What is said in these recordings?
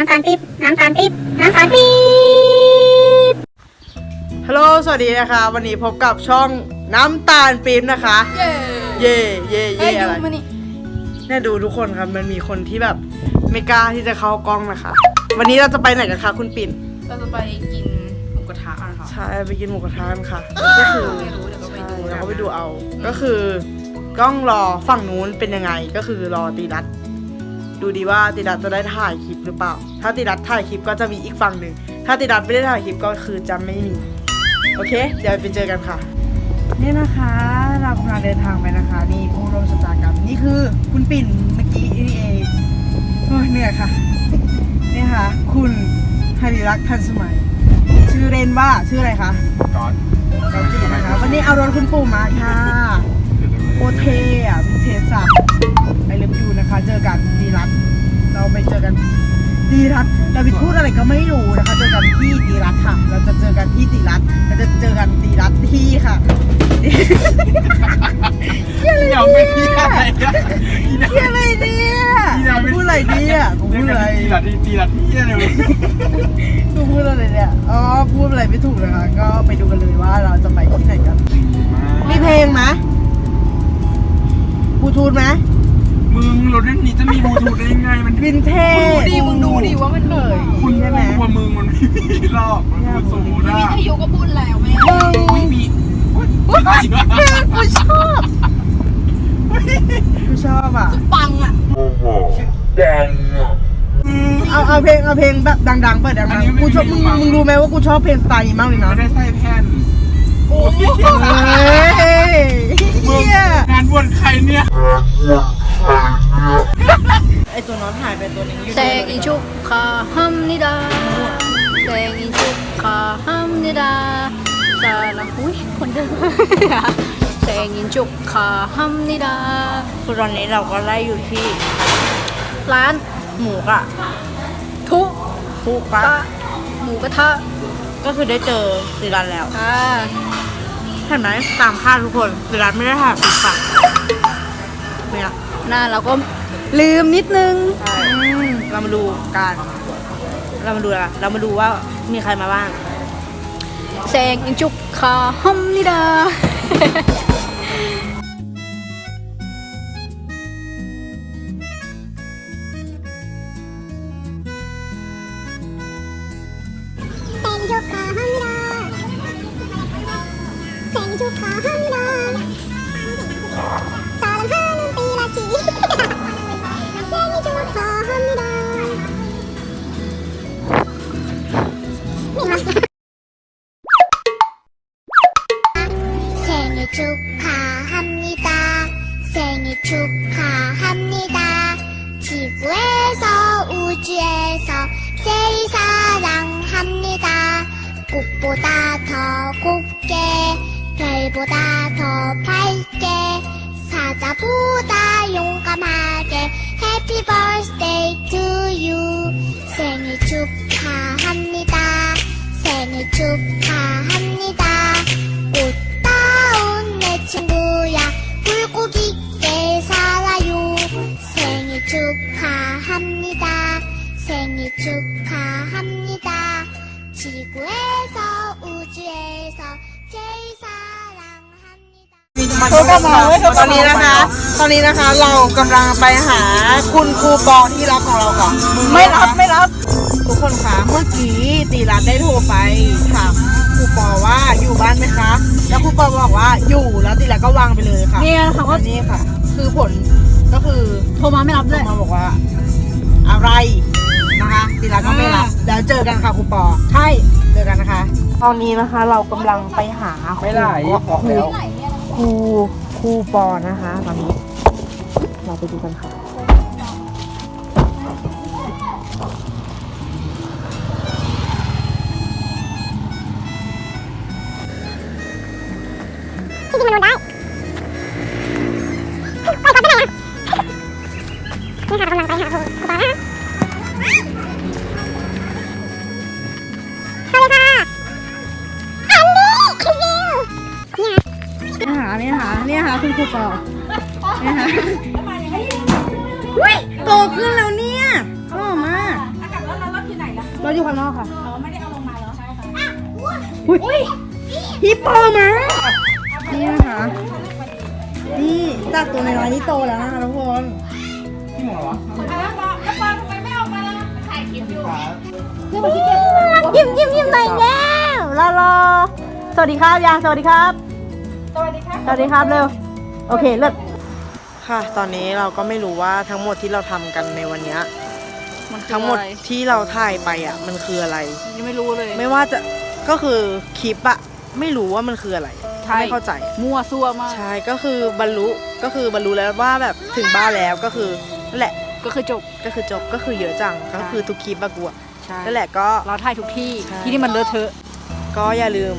น้ำตาลปี๊บน้ำตาลปี๊บน้ำตาลปี๊บฮัลโหลสวัสดีนะคะ วันนี้พบกับช่องน้ำตาลปี๊บนะคะเย่เย่เย่เอ้เย่ยอะไรดูมานี่เนี่ยดูทุกคนครับมันมีคนที่แบบไม่กล้าที่จะเข้ากล้องนะคะ วันนี้เราจะไปไหนกันคะคุณปิ่นเราจะไปกินหมูกระทะกันค่ะใช่ไปกินหมูกระทะกันค่ะก็คือไม่รู้เดี๋ยวก็ไปใช่ดูเราก็ไปดูเอา ก็คือกล้องรอฝั่งนู้นเป็นยังไงก็คือรอตีรัต ดูดีว่าตีรัตจะได้ถ่ายคลิปหรือเปล่า ถ้าตีรัตถ่ายคลิปก็จะมีอีกฝั่งหนึ่ง ถ้าตีรัตไม่ได้ถ่ายคลิปก็คือจะไม่มี โอเค เดี๋ยวไปเจอกันค่ะ นี่นะคะ เรากำลังเดินทางไปนะคะ นี่ผู้ร่วมชะตากรรมนี่คือคุณปิ่นเมื่อกี้นี่เองโอ้ยเหนื่อยค่ะ นี่ค่ะ คุณฮาริรักษ์ทันสมัย ชื่อเรนว่าชื่ออะไรคะก่อนจอร์จีนะคะ วันนี้เอารถคุณปู่มาค่ะโคเทอะวิเทศสัตว์ไปเลิฟยูนะ คะ เจอกันดีรัตเราไปเจอกันดีรัตเราไปพูดอะไรก็ไม่รู้นะคะ เจอกันที่ดีรัตค่ะ เราจะเจอกันที่ดีรัตเราจะเจอกันดีรัตที่ค่ะเดี๋ยวไม่ที่อะไรนะเที่ยอะไรเนี่ยพูดอะไรเนี่ยกูพูดอะไรตีละทีตีละทีอะไรวะกูพูดอะไรเนี่ยอ๋อพูดอะไรไม่ถูกนะคะ ก็ไปดูกันเลยว่าเราจะไปที่ไหนกันมีเพลงไหมบลูทูธไหม มึงรถเล่นนี้จะมีบลูทูธได้ยังไงมันวินเทจดิมึงดูดิว่ามันเหนื่อยคุณใช่ไหมกลัวมึงมันไม่มีหรอกมันคือสูดอะวิทยุก็พูดแล้วแม่ไม่มีอุ๊ยกูชอบกูชอบอะปังอะอืมเอาเอาเพลงเอาเพลงแบบดังๆเปิดดังๆกูชอบมึงมึงรู้ไหมว่ากูชอบเพลงสไตล์นี้มากเลยนะไม่ได้ใส่แผ่นโอ้โหเฮ้ยมึงเฮียงานบวชใครเนี่ย ไอตัวน้องหายไปตัวหนึงอยู่แซงอินชุกคาฮัมนิดาแซงอินชุกคาฮัมนิดาซาลาอุ้ยคนเดิมแซงอินชุกคาฮัมนิดาคือตอนนี้เราก็ไล่อยู่ที่ ร้านหมูกะทุคุกะกะหมูกระทะก็คือได้เจอสิรันแล้วอ่าเห็นไหมตามคาดทุกคนสิรันไม่ได้ถ่ายปิดปากเนี่ย หน้าเราก็ลืมนิดนึงเรามาดูการเรามาดูละเรามาดูว่ามีใครมาบ้างแซงอินจุกคาฮัมนิดาแซงจุกคาฮัมนิดาแซงจุกคาฮัม 축하합니다. 생일 축하합니다. 지구에서 우주에서 제일 사랑합니다. 꽃보다 더 곱게 별보다 더 밝게 사자보다 용감하게 birthday to you 생일 축하합니다. 생일 축하 โทรกลับมาเว้โทรตอนนี้นะคะ ตอนนี้นะคะเรากำลังไปหาคุณครูปอที่รักของเราก่อนไม่รับไม่รับ ทุกคนคะเมื่อกี้ตีรัตได้โทรไปถามครูปอว่าอยู่บ้านไหมคะ แล้วครูปอบอกว่าอยู่แล้วตีรัตก็วางไปเลยค่ะเนี่ยเขาก็ อันี่ค่ะ คือผลก็คือโทรมาไม่รับเลยควรยมาบอกว่า อะไร นะคะตีรัตก็ไม่รับแล้วเจอกันค่ะครูปอใช่เจอกันนะคะ ตอนนี้นะคะเรากำลังไปหาครูไม่ได้บอกแล้ว ครูครูปอนะคะ ตอนนี้ เราไปดูกันค่ะที่ที่มนุษย์ได้ไปครับไปไหนอะนี่ค่ะกำลังไปหาครูครูปอนะ นี่ยนี่หาเนี่ยหาเนี่ยหาคุณครูปอเนี่ยหาโตขึ้นแล้วเนี่ยชอบมากเราอยู่ข้างนอกค่ะอุ้ยฮิปโปมานี่นะคะนี่จากตัวน้อยๆนี่โตแล้วนะคะทุกคนที่หัววะยิ้มยิ้มยิ้มหน่อยแล้วรอรอสวัสดีครับยางสวัสดีครับ สวัสดีครับสวัสดีครับเร็ว โอเคเลิศค่ะ ตอนนี้เราก็ไม่รู้ว่าทั้งหมดที่เราทำกันในวันเนี้ยมันคือทั้งหมดอะไรที่เราถ่ายไปอะ มันคืออะไร ยังไม่รู้เลย ไม่ว่าจะก็คือคลิปอะไม่รู้ว่ามันคืออะไรใช่ ไม่เข้าใจ มั่วซั่วมาก ใช่ก็คือบรรลุก็คือบรรลุแล้วว่าแบบถึงบ้านแล้วก็คือนั่นแหละก็คือจบ ก็คือจบก็คือเยอะจังก็คือทุกคลิปอะกูอะใช่นั่นแหละก็ เราถ่ายทุกที่ ใช่ ที่ที่มันเลอะเทอะ ก็อย่าลืม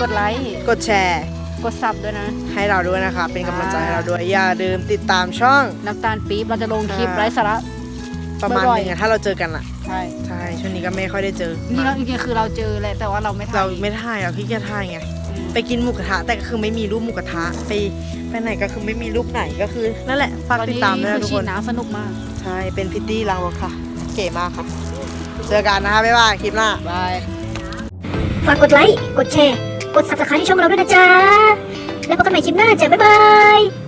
กดไลค์ กดแชร์ กดซับด้วยนะ ให้เราด้วยนะคะ เป็นกำลังใจอ่าให้เราด้วย อย่าลืมติดตามช่องน้ำตาลปี๊บเราจะลงคลิปใช่ไร้สาระประมาณบ่อยนึงอะถ้าเราเจอกันอะใช่ใช่ช่วงนี้ก็ไม่ค่อยได้เจอนี่เราจริงๆคือเราเจอแหละแต่ว่าเราไม่ถ่ายเราไม่ถ่ายเราขี้เกียจถ่ายไงไปกินหมูกระทะแต่ก็คือไม่มีรูปหมูกระทะไปไปไหนก็คือไม่มีรูปไหนก็คือนั่นแหละฝากตอนติดนี้ตามด้วยคืนะอทุกฉีคดนน้ำสนุกมาก ใช่เป็นพิตตี้ล้างรถค่ะเก๋มากค่ะเจอกันนะคะบ๊ายบายคลิปหน้าบายฝากกดไลค์กดแชร์ กด subscribe ให้ช่องเราด้วยนะจ๊ะ แล้วพบกันใหม่คลิปหน้าจ้ะบ๊ายบาย